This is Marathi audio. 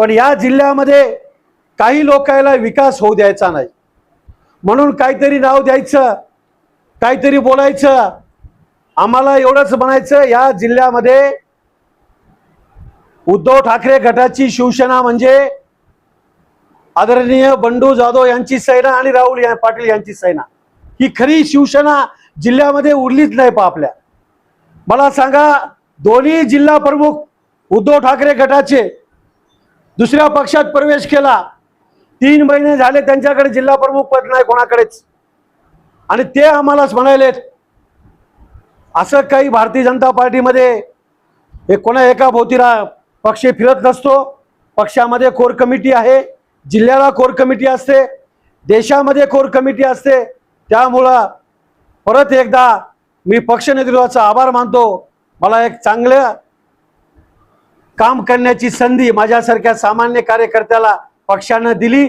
पण या जिल्ह्यामध्ये काही लोकायला विकास होऊ द्यायचा नाही. म्हणून काहीतरी नाव द्यायचं काहीतरी बोलायचं. आम्हाला एवढंच म्हणायचं या जिल्ह्यामध्ये उद्धव ठाकरे गटाची शिवसेना म्हणजे आदरणीय बंडू जाधव यांची सेना आणि राहुल या- पाटील यांची सेना. ही खरी शिवसेना जिल्ह्यामध्ये उरलीच नाही पा आपल्या. मला सांगा दोन्ही जिल्हा प्रमुख उद्धव ठाकरे गटाचे दुसऱ्या पक्षात प्रवेश केला. तीन महिने झाले त्यांच्याकडे जिल्हा प्रमुख पद नाही कोणाकडेच. आणि ते आम्हालाच म्हणालेत असं काही भारतीय जनता पार्टीमध्ये हे कोणा एका भोवतीला पक्ष फिरत नसतो. पक्षामध्ये कोर कमिटी आहे जिल्ह्याला कोर कमिटी असते देशामध्ये कोर कमिटी असते. त्यामुळं परत एकदा मी पक्ष नेतृत्वाचा आभार मानतो. मला एक चांगलं काम करण्याची संधी माझ्यासारख्या सामान्य कार्यकर्त्याला पक्षानं दिली.